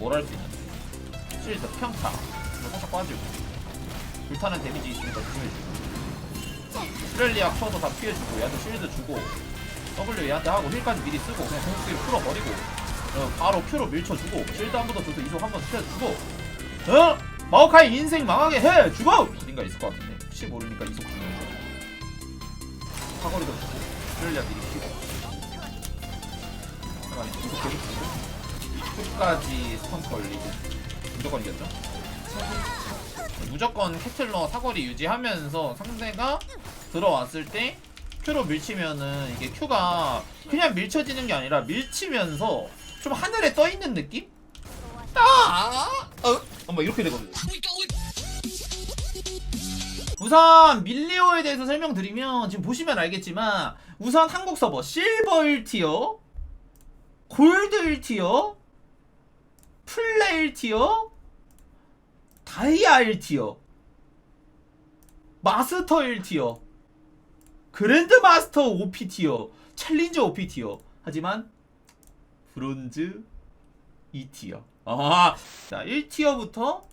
뭘할 수 있는데 실드 평타. 이거 살짝 빠지고. 불타는 데미지 있으니까 조심해주고. 스렐리아 커서 다 피해주고 얘한테 실드 주고 W 얘한테 하고 힐까지 미리 쓰고 그냥 공격기를 풀어버리고 어, 바로 Q로 밀쳐주고 실드 한 번 더 줘서 이속 한번 시켜주고. 어? 마오카이 인생 망하게 해! 죽어! 어딘가 있을 것 같은데. 혹시 모르니까 이속 주는 거. 사거리도 주고 스렐리아 미리 키고. 이속 계속 주고 끝까지 스턴 걸리고 무조건 이겼죠? 무조건 캐틀러 사거리 유지하면서 상대가 들어왔을 때 Q로 밀치면은 이게 Q가 그냥 밀쳐지는 게 아니라 밀치면서 좀 하늘에 떠 있는 느낌? 아, 어, 어머 이렇게 되거든요. 우선 밀리오에 대해서 설명드리면 지금 보시면 알겠지만 우선 한국 서버 실버 1티어, 골드 1티어, 플레이 1티어, 다이아 1티어, 마스터 1티어, 그랜드 마스터 OP 티어, 챌린저 OP 티어. 하지만 브론즈 2티어. 아, 자 1티어부터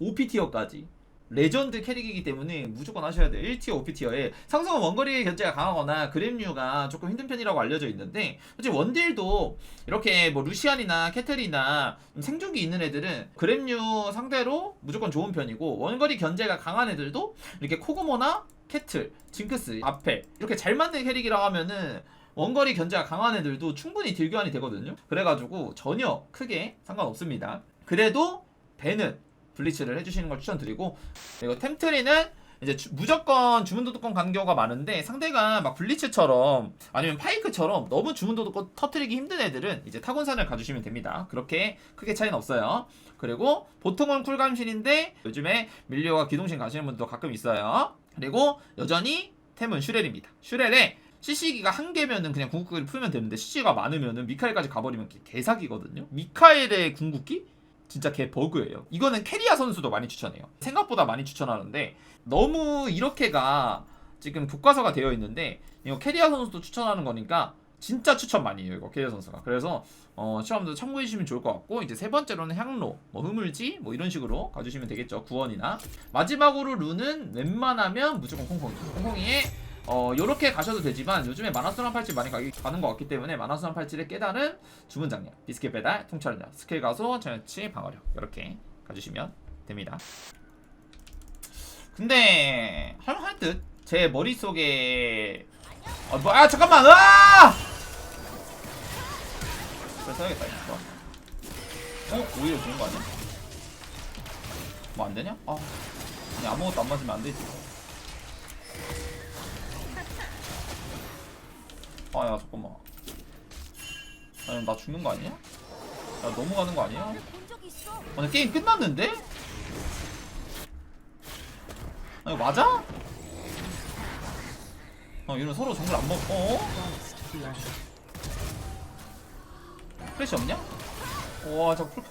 OP 티어까지 레전드 캐릭이기 때문에 무조건 하셔야 돼요. 1티어, OP티어에 상성은 원거리 견제가 강하거나 그램류가 조금 힘든 편이라고 알려져 있는데 솔직히 원딜도 이렇게 뭐 루시안이나 캐틀이나 좀 생존기 있는 애들은 그램류 상대로 무조건 좋은 편이고 원거리 견제가 강한 애들도 이렇게 코그모나 캐틀, 징크스 앞에 이렇게 잘 맞는 캐릭이라고 하면은 원거리 견제가 강한 애들도 충분히 딜교환이 되거든요. 그래가지고 전혀 크게 상관없습니다. 그래도 배는 블리츠를 해주시는 걸 추천드리고 그리고 템트리는 이제 주- 무조건 주문 도둑권 가는 경우가 많은데 상대가 막 블리츠처럼 아니면 파이크처럼 너무 주문 도둑권 터트리기 힘든 애들은 이제 타곤산을 가주시면 됩니다. 그렇게 크게 차이는 없어요. 그리고 보통은 쿨감신인데 요즘에 밀리오가 기동신 가시는 분도 가끔 있어요. 그리고 여전히 템은 슈렐입니다. 슈렐에 CC기가 한 개면은 그냥 궁극기를 풀면 되는데 CC가 많으면은 미카엘까지 가버리면 개- 개사기거든요. 미카엘의 궁극기? 진짜 개 버그예요. 이거는 캐리아 선수도 많이 추천해요. 생각보다 많이 추천하는데 너무 이렇게가 지금 교과서가 되어 있는데 이거 캐리아 선수도 추천하는 거니까 진짜 추천 많이 해요 이거 캐리아 선수가. 그래서 어, 시험도 참고해 주시면 좋을 것 같고 이제 세 번째로는 향로, 뭐 흐물지 뭐 이런 식으로 가주시면 되겠죠. 구원이나 마지막으로 룬은 웬만하면 무조건 콩콩이. 콩콩이에 어 요렇게 가셔도 되지만 요즘에 만화수란 팔찌 많이 가기, 가는 것 같기 때문에 만화수란 팔찌를 깨달은 주문 장력, 비스킷 배달, 통찰력, 스킬 가소, 전여치, 방어력 이렇게 가주시면 됩니다. 근데 할만할 듯. 제 머릿속에 아, 뭐, 아 잠깐만 아! 그래 써야겠다 이거. 어? 오히려 좋은 거 아니야? 뭐 안 되냐? 아, 아니 아무것도 안 맞으면 안 되지. 아, 야 잠깐만. 아니 나 죽는 거 아니야? 야 넘어가는 거 아니야? 아니 게임 끝났는데? 아 이거 맞아? 아 이런 서로 정글 안 먹.. 어? 플래시 없냐? 와 잠깐 풀-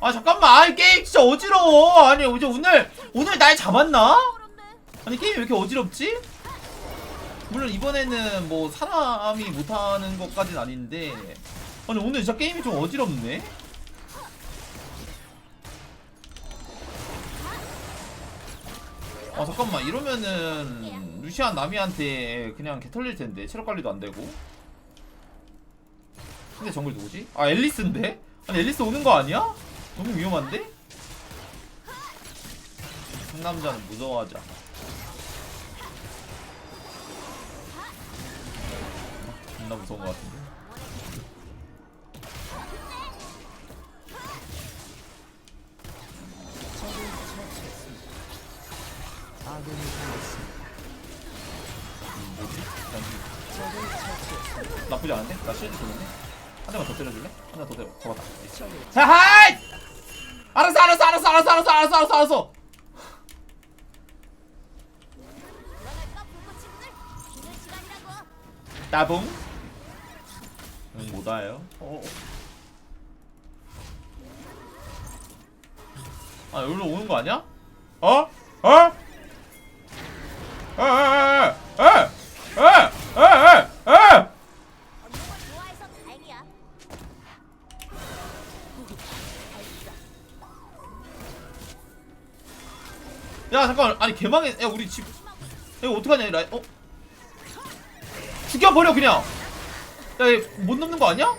아 잠깐만 아니 게임 진짜 어지러워 아니 이제 오늘 오늘 날 잡았나? 아니 게임이 왜 이렇게 어지럽지? 물론 이번에는 뭐 사람이 못하는 것까진 아닌데 아니 오늘 진짜 게임이 좀 어지럽네 아 잠깐만 이러면은 루시안 나미한테 그냥 개 털릴 텐데 체력 관리도 안 되고 근데 정글 누구지? 아 앨리스인데? 아니 앨리스 오는 거 아니야? 너무 위험한데? 상남자는 무서워하지 않아 존나 무서운 것 같은데 음, 나쁘지 않은데? 나 실드 좋은데? 한 대만 더 때려줄래? 한 대만 더 때려 잡았다 자 하이! 알았어 알았어 알았어 알았어 알았어 알았어 알았어 알았어. 따봉 오다예요? 어. 아 여기로 오는 거 아니야? 어? 어? 에에에에에 야 잠깐 아니 개망해 야 우리 집 이거 어떡하냐 라이 어 죽여버려 그냥 야못 넘는 거 아니야?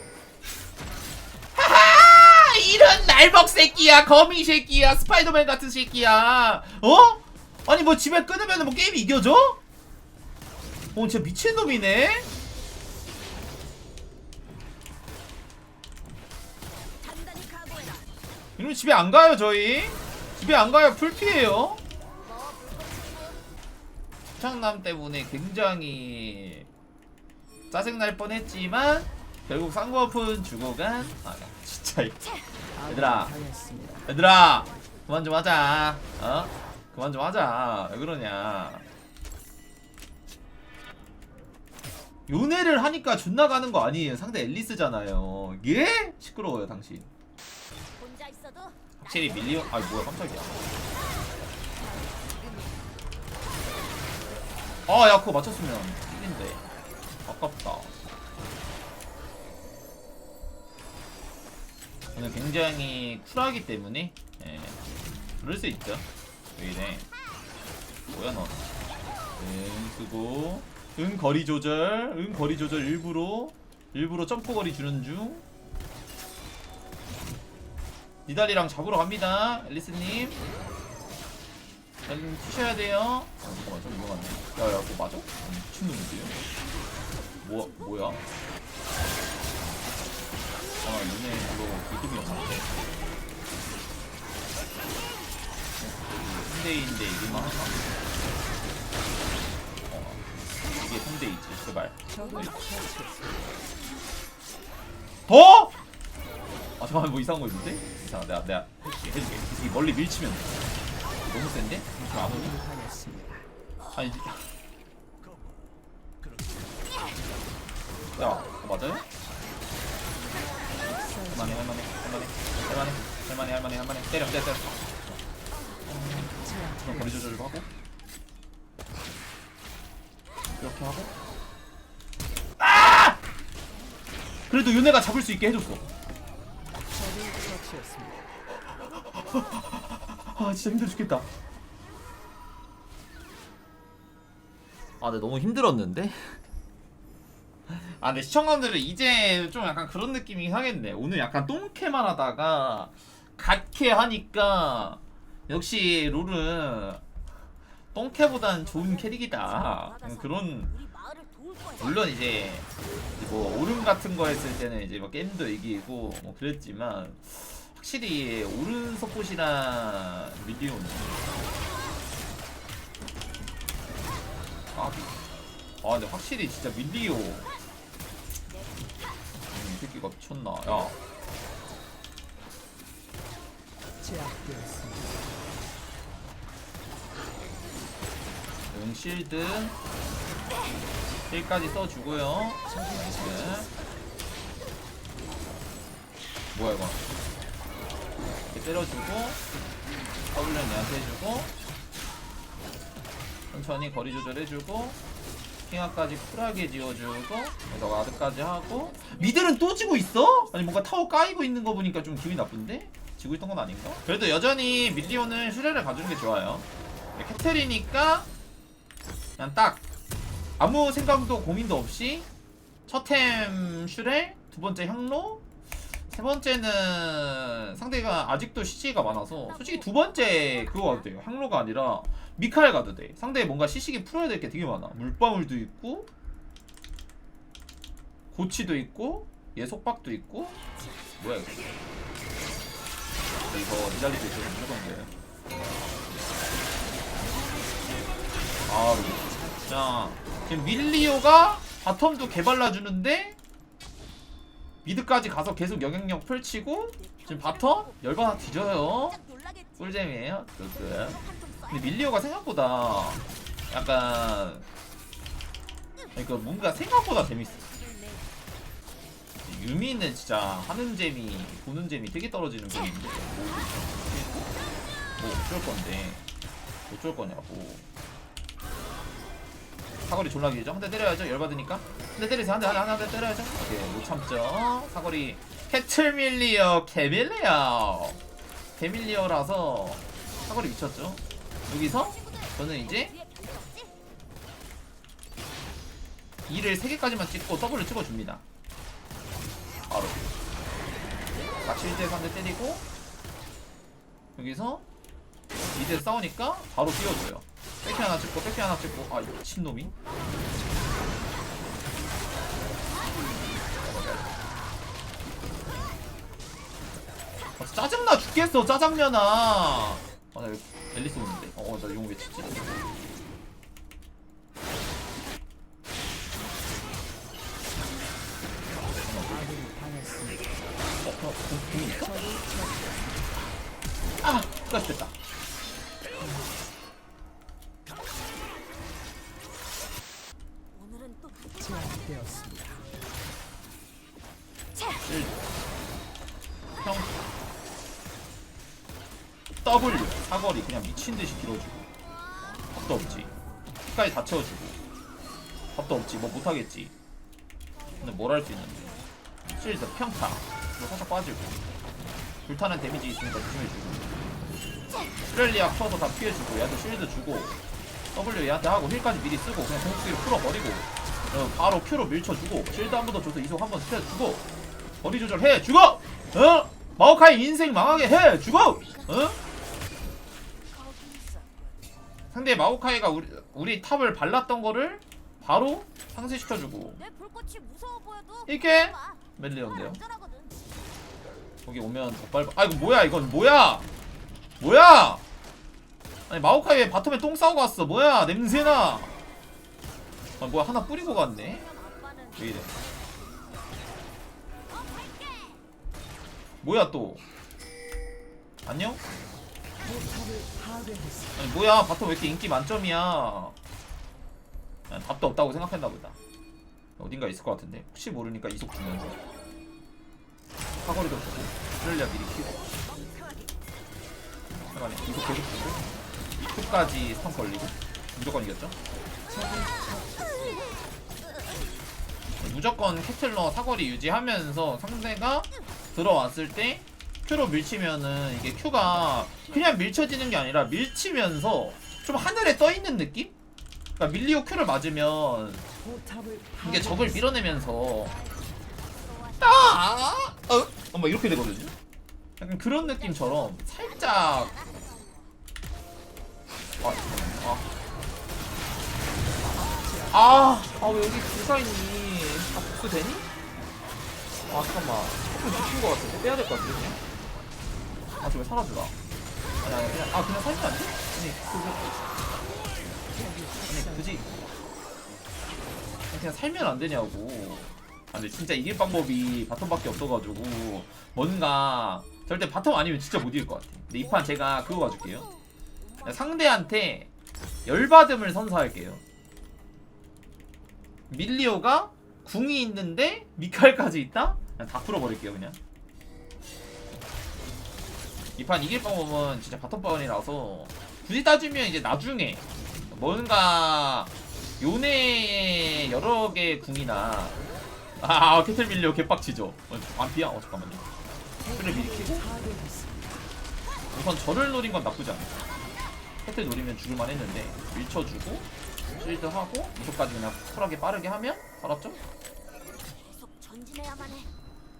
하하 이런 날먹 새끼야 거미 새끼야 스파이더맨 같은 새끼야 어? 아니 뭐 집에 끊으면 뭐 게임이 이겨져? 어 진짜 미친놈이네. 이러면 집에 안 가요 저희 집에 안 가요 풀피해요. 창남 때문에 굉장히 짜증날 뻔했지만 결국 쌍꺼풀 주고 간 아, 진짜 이- 얘들아. 얘들아 그만 좀 하자. 어? 그만 좀 하자. 왜 그러냐. 요네를 하니까 존나 가는 거 아니에요. 상대 앨리스잖아요. 예? 시끄러워요 당신. 확실히 밀리오 아 뭐야 깜짝이야. 아야 그거 맞췄으면 이긴데 아깝다. 저는 굉장히 쿨하기 때문에 예. 그럴 수 있죠. 왜 이래? 뭐야 너 응 쓰고 응 거리 조절. 응 거리 조절 일부러. 일부러 점프 거리 주는 중. 니달이랑 잡으러 갑니다 앨리스님. 앨리스님 튀셔야 돼요. 아 잠깐만 좀 위험하네. 야야 그거 맞아? 아니, 미친놈인데요? 뭐, 뭐야? 아 얘네 이거 기금이 없는데 현대인데 이기만 하나? 어 이게 현대이지 제발 더? 아 잠깐만 뭐 이상한 거 있는데? 자 내가 내가 해줄게 해줄게 이 멀리 밀치면 돼 너무 센데? 오니? 아니 야 어, 맞아요? 할만해 할만해 할만해. 할만해 할만해 할만해 할만해. 때려 때려 때려. 그럼 거리 조절 좀 하고. 이렇게 하고. 아! 그래도 윤회가 잡을 수 있게 해줬어. 아 진짜 힘들어 죽겠다. 아 근데 너무 힘들었는데? 아 근데 시청자들은 이제 좀 약간 그런 느낌이 하겠네 오늘 약간 똥캐만 하다가 갓캐 하니까 역시 롤은 똥캐보단 좋은 캐릭이다 그런 도울 거야. 물론 이제 뭐 오름 같은 거 했을 때는 이제 막 게임도 이기고 뭐 그랬지만 확실히 오른 서폿이랑 미디오는 아, 아 근데 확실히 진짜 밀리오 음, 이 새끼가 미쳤나? 야. 응 실드. 1까지 써주고요. 네. 뭐야 이거? 이렇게 때려주고 더블은 얘한테 해주고 천천히 거리 조절해주고 킹아까지 쿨하게 지워주고 여기다가 아드까지 하고 미들은 또 지고 있어? 아니 뭔가 타워 까이고 있는 거 보니까 좀 기분이 나쁜데? 지고 있던 건 아닌가? 그래도 여전히 밀리오는 슈레를 가주는 게 좋아요 캐틀이니까 그냥 딱 아무 생각도 고민도 없이 첫 템 슈레 두 번째 향로 세 번째는 상대가 아직도 CC가 많아서 솔직히 두 번째 그거 가도 돼요. 향로가 아니라 미카엘 가도 돼. 상대 뭔가 CC기 풀어야 될 게 되게 많아. 물방울도 있고 고치도 있고 얘 속박도 있고 뭐야 이거? 이거 니달리도 있어 무조건 아 자, 지금 밀리오가 바텀도 개발라주는데 미드까지 가서 계속 영향력 펼치고 지금 바텀 열받아 뒤져요. 꿀잼이에요. 쏴. 근데 밀리오가 생각보다 약간 그러니까 뭔가 생각보다 재밌어. 유미는 진짜 하는 재미, 보는 재미 되게 떨어지는 분인데 뭐, 뭐 어쩔 건데 어쩔 거냐고. 사거리 졸라 길죠? 한 대 때려야죠. 열받으니까. 한 대 때리세요. 한 대, 한 대, 한 대 때려야죠. 오케이, 못 참죠. 사거리 캐틀밀리어, 개밀리어. 개밀리어라서 사거리 미쳤죠? 여기서 저는 이제 뒤에 별거 없지? 2를 3개까지만 찍고 더블을 찍어줍니다. 바로. 막 실제 상대 때리고 여기서 이제 싸우니까 바로 뛰어줘요. 백키 하나 찍고 백키 하나 찍고. 아이 미친놈이? 아, 짜증나 죽겠어 짜장면아. 아나 앨리스 오는데. 어나 용왜 치지? 어, 어, 공, 공이 있어? 아, 플러스 됐다. W 사거리 그냥 미친 듯이 길어지고 밥도 없지. 끝까지 다 채워주고 밥도 없지. 뭐 못하겠지. 근데 뭘 할 수 있는데? 실드 평타 이거 살짝 빠지고 불타는 데미지 있으니까 조심해주고 스렐리아 풀어서 다 피해주고 얘한테 실드 주고 W 얘한테 하고 힐까지 미리 쓰고 그냥 공격기를 풀어버리고 어, 바로 Q로 밀쳐주고 실드 한 번 더 줘서 이속 한번 시켜주고 거리 조절해 주고 어? 마오카이 인생 망하게 해 주고 어? 상대 마오카이가 우리, 우리 탑을 발랐던 거를 바로 상쇄시켜주고. 이게 봐. 멜리언데요. 거기 오면 덧밟아 아 이거 뭐야? 이건 뭐야? 뭐야? 아니 마오카이 왜 바텀에 똥 싸고 갔어? 뭐야? 냄새나. 아 뭐야? 하나 뿌리고 갔네. 왜 이래. 뭐야 또? 안녕? 아니 뭐야 바텀 왜 이렇게 인기 만점이야? 난 답도 없다고 생각했나 보다. 어딘가 있을 것 같은데? 혹시 모르니까 이속 주면서 사거리도 주고 스렐리아 미리 키고 잠깐만 이속 계속 주고 끝까지 스턴 걸리고 무조건 이겼죠? 무조건 캐틀러 사거리 유지하면서 상대가 들어왔을 때 Q로 밀치면은 이게 Q가 그냥 밀쳐지는 게 아니라 밀치면서 좀 하늘에 떠 있는 느낌? 그러니까 밀리오 Q를 맞으면 이게 적을. 밀어내면서 아, 어, 어, 막 이렇게 되거든요. 약간 그런 느낌처럼 살짝 아, 아, 아, 아, 왜 여기 불사 있니? 아, 복수 되니? 아, 잠깐만. 조금 지킨 것 같은데 빼야 될 것 같은데. 아, 저왜 사라지나? 아니, 아니, 그냥, 아, 그냥 살면 안 돼? 아니, 그, 아니, 그지? 그냥 살면 안 되냐고. 아, 근데 진짜 이길 방법이 바텀밖에 없어가지고 뭔가 절대 바텀 아니면 진짜 못 이길 것 같아. 근데 이 판 제가 그거 가줄게요. 상대한테 열받음을 선사할게요. 밀리오가 궁이 있는데 미칼까지 있다? 그냥 다 풀어버릴게요 그냥. 이 판 이길 방법은 진짜 바텀번이라서 굳이 따지면 이제 나중에 뭔가 요네 여러 개 궁이나 아 캐틀 밀리오 개빡치죠. 어, 안피야? 어 잠깐만요. 그래 미리 키고. 우선 저를 노린 건 나쁘지 않아. 혜택 노리면 죽을만 했는데 밀쳐주고 실드 하고 이속까지 그냥 쿨하게 빠르게 하면 살았죠?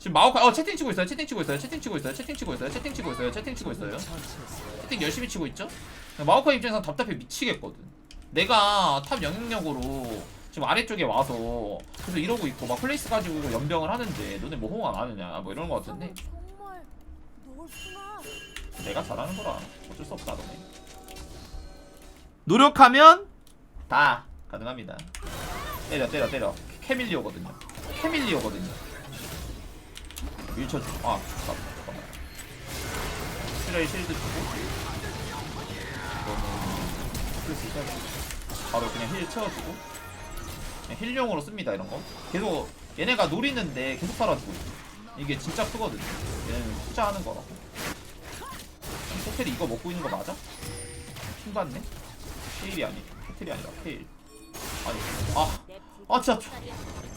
지금 마오카 어 채팅 치고 있어요. 채팅 치고 있어요. 채팅 치고 있어요. 채팅 치고 있어요. 채팅 치고 있어요. 채팅 치고 있어요. 채팅 열심히 치고 있죠? 마오카 입장에서 답답해 미치겠거든. 내가 탑 영향력으로 지금 아래쪽에 와서 계속 이러고 있고 막 플레이스 가지고 연병을 하는데 너네 뭐 호응 안 하느냐? 뭐 이런 거 같은데? 정말 놀수나. 내가 잘하는 거라 어쩔 수 없다 너네. 노력하면 다 가능합니다. 때려 때려 때려. 캐밀리오거든요. 캐밀리오거든요 밀쳐주 아 잠깐 잠깐만 스레이 실드 주고 이거는. 바로 그냥 힐 채워주고 그냥 힐용으로 씁니다 이런 거 계속 얘네가 노리는데 계속 살아주고 이게 진짜 크거든요 얘는 투자하는 거라고 호텔이 이거 먹고 있는 거 맞아? 킹 받네? 케일이 아니 호텔이 아니라 케일 아니 아, 내아 진짜.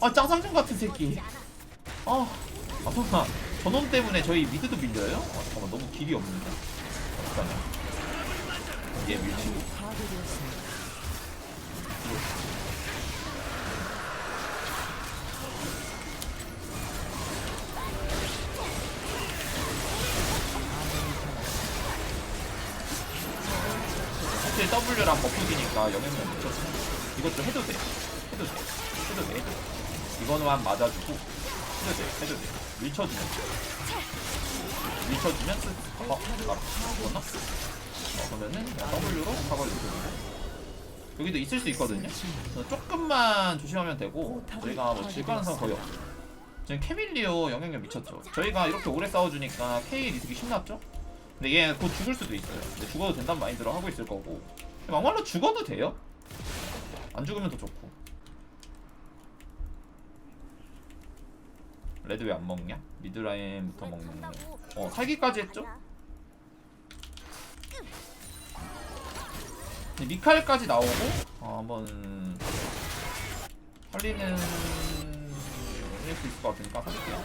아 짜장면 같은 새끼 않아. 아, 아 설마 저놈 때문에 저희 미드도 밀려요? 아 잠깐만 너무 길이 없는데 어떡하냐 얘 밀치고 파괴되었습니다. 사실 W랑 버프기니까 영향력 미쳤어. 이것도 해도 돼. 해도 돼. 해도 돼. 해도 돼. 이거만 맞아주고 해도 돼. 해도 돼. 밀쳐주면 돼. 밀쳐주면 쓰. 어? 아, 죽었나? 어, 그러면은 그냥 W로 누르고 여기도 있을 수 있거든요. 그래서 조금만 조심하면 되고 저희가 뭐 질 가능성 거의 없어. 지금 캐밀리오 영향력 미쳤죠. 저희가 이렇게 오래 싸워주니까 K 리스크 신났죠? 근데 얘 곧 죽을 수도 있어요. 근데 죽어도 된다는 마인드로 하고 있을 거고. 막말로 죽어도 돼요. 안 죽으면 더 좋고. 레드 왜 안 먹냐? 미드라인부터 먹는 거. 어, 살기까지 했죠? 미카엘까지 나오고 어, 한번 살리는 수 있을 것 같으니까 살릴게요.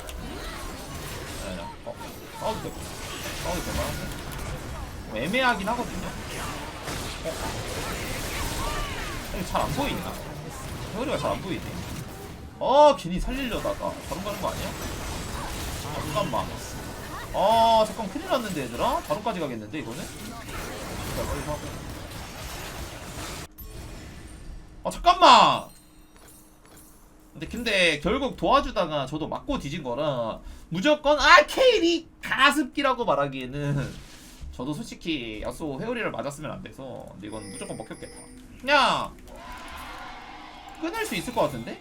아니, 아니, 어, 싸워도 되고. 싸워도 될만한데? 뭐 애매하긴 하거든요. 어? 잘안 보이나? 회오리가 잘 안 보이네. 어, 괜히 살리려다가 다른 가는 거 아니야? 아, 잠깐만. 아, 잠깐 큰일 났는데 얘들아? 다른까지 가겠는데 이거는? 자, 빨리 하고. 아, 잠깐만! 근데 근데 결국 도와주다가 저도 맞고 뒤진 거라 무조건 아 케일이 가습기라고 말하기에는 저도 솔직히 야수 회오리를 맞았으면 안 돼서 근데 이건 무조건 먹혔겠다 그냥 끊을 수 있을 것 같은데?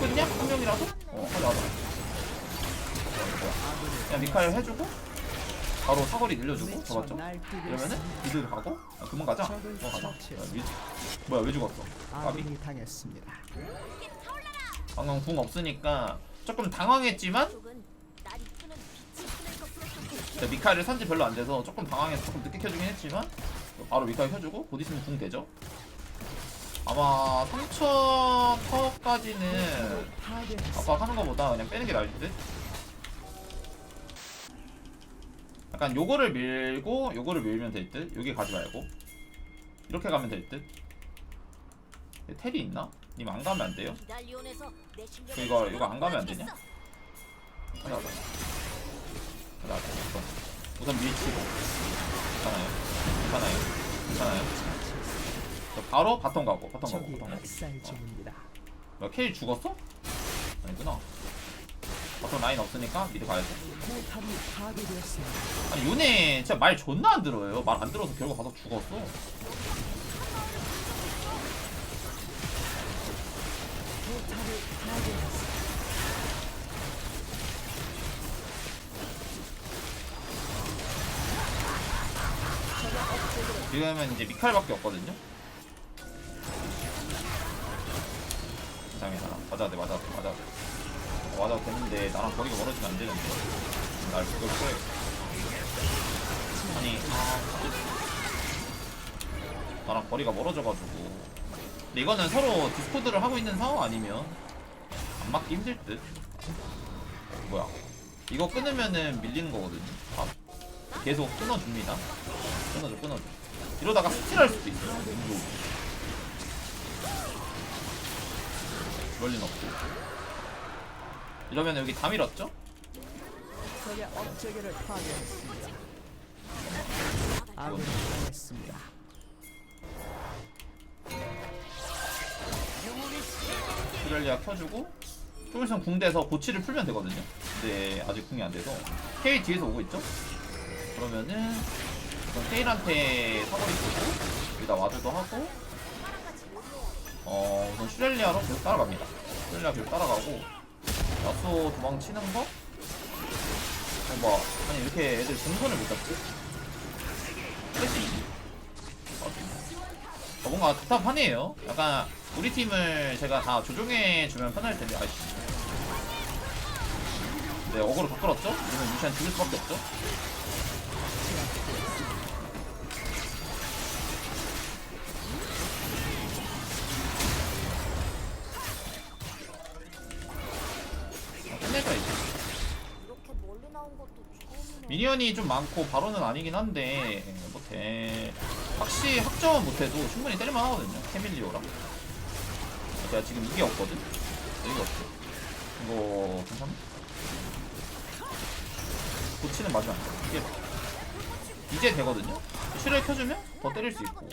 끊냐? 한 명이라도? 어 하자 하자 그냥 미카엘 해주고 바로 사거리 늘려주고 잡았죠? 이러면은 미드 가고 아, 그만 가자 어 가자 야, 미... 뭐야 왜 죽었어 까비 아군이 당했습니다. 방금 궁 없으니까 조금 당황했지만 자, 미카엘을 산지 별로 안 돼서 조금 당황해서 조금 늦게 켜주긴 했지만 바로 미카엘 켜주고 곧 있으면 궁 되죠 아마 상처 타워까지는 파괴했습니다. 아까 하는 것보다 그냥 빼는 게 나을 듯 약간 요거를 밀고 요거를 밀면 될 듯 여기 가지 말고 이렇게 가면 될 듯 텔이 있나? 님 안 가면 안 돼요? 그 이거- 이거 안 가면 안 되냐? 하나 더. 하나 더. 우선, 우선 밀치고. 괜찮아요. 괜찮아요. 괜찮아요. 저 바로 바텀 가고, 바텀 가고, 바텀 가고. 학살 중입니다. 뭐야, 케일 죽었어? 아니구나. 바텀 라인 없으니까 미드 가야지. 포탑이 파괴되었습니다. 아니, 요네 진짜 말 존나 안 들어요. 말 안 들어서 결국 가서 죽었어. 지금은 이제 미칼밖에 없거든요. 맞아야 돼 맞아야 돼 맞아야 돼. 어, 맞아도 되는데 나랑 거리가 멀어지면 안 되는데. 날 그걸. 쏘야 아니 아 나랑 거리가 멀어져가지고. 근데 이거는 서로 디스코드를 하고 있는 상황 아니면 안 맞기 힘들 듯. 어, 뭐야. 이거 끊으면은 밀리는 거거든요 아, 계속 끊어줍니다. 끊어줘 끊어줘. 이러다가 스틸할 수도 있어요 그럴 리는 없고 이러면 여기 다 밀었죠? 적의 업체계를 파괴했습니다. 아군이 당했습니다. 슈렐리아 켜주고 좀 있으면 궁대에서 고치를 풀면 되거든요 근데 아직 궁이 안 돼서 케이 뒤에서 오고 있죠? 그러면은 케일한테 사거리 쓰고 여기다 와드도 하고 어 우선 슈렐리아로 계속 따라갑니다 슈렐리아 계속 따라가고 야수 도망치는 거? 어, 뭐 아니 이렇게 애들 동선을 못 잡지? 이기 어, 뭔가 답답하네요. 약간 우리 팀을 제가 다 조종해 주면 편할 텐데 아이씨. 네 어그로 다 끌었죠? 이러면 루시안 죽을 수밖에 없죠? 미니언이 좀 많고 바로는 아니긴 한데 못해 확실히 학점은 못해도 충분히 때릴만 하거든요 캐밀리오랑. 제가 지금 이게 없거든? 이게 없어. 이거 괜찮나? 고치는 맞으면 안돼 이게 이제 되거든요? 실을 켜주면 더 때릴 수 있고.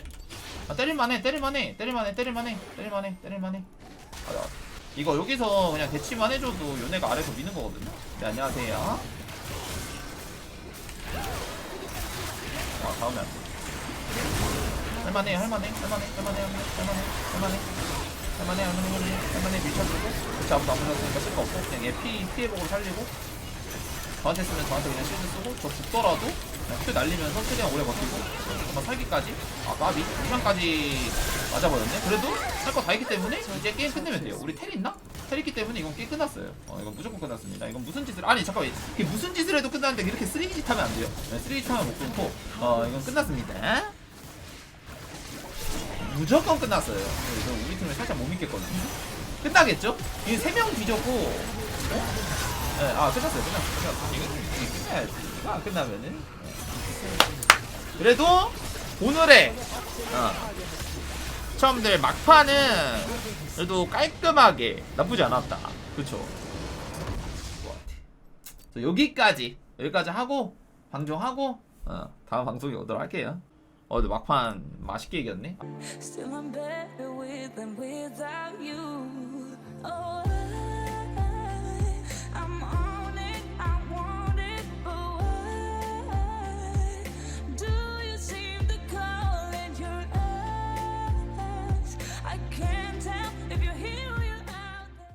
아 때릴만해 때릴만해 때릴만해 때릴만해 때릴만해 때릴만해. 아, 나 이거 여기서 그냥 대치만 해줘도 요네가 아래서 미는 거거든요? 네 안녕하세요 다음에 할만해, 할만해, 할만해, 할만해, 할만해, 할만해, 할만해. 할만해, 할만해, 할만해, 할만해, 밀쳐주고. 그치, 아무도 안 물렸으니까 쓸거 없고 그냥 얘 피, 피해보고 살리고. 저한테 쓰면 저한테 그냥 실드 쓰고, 저 죽더라도 그냥 큐 날리면서 최대한 오래 버티고. 한번 살기까지. 아, 마비. 시간까지 맞아버렸네. 그래도 할 거다 있기 때문에 이제 게임 끝내면 돼요. 우리 텔 있나? 텔 있기 때문에 이건 게임 끝났어요. 어 이건 무조건 끝났습니다. 이건 무슨 짓을 아니 잠깐만. 이게 무슨 짓을 해도 끝나는데 이렇게 쓰레기 짓 하면 안 돼요. 네, 쓰레기 짓 하면 못 끊고 어 이건 끝났습니다. 무조건 끝났어요. 그래서 우리 팀을 살짝 못 믿겠거든요. 끝나겠죠? 이게 3명 뒤졌고 어? 네, 아 끝났어요. 끝났어요. 끝났어요. 이거 끝나야지. 이거 안 끝나면은. 네. 그래도 오늘의 어, 처음들 막판은 그래도 깔끔하게 나쁘지 않았다. 그쵸? 여기까지 여기까지 하고 방송하고 어, 다음 방송에 오도록 할게요. 어 근데 막판 맛있게 이겼네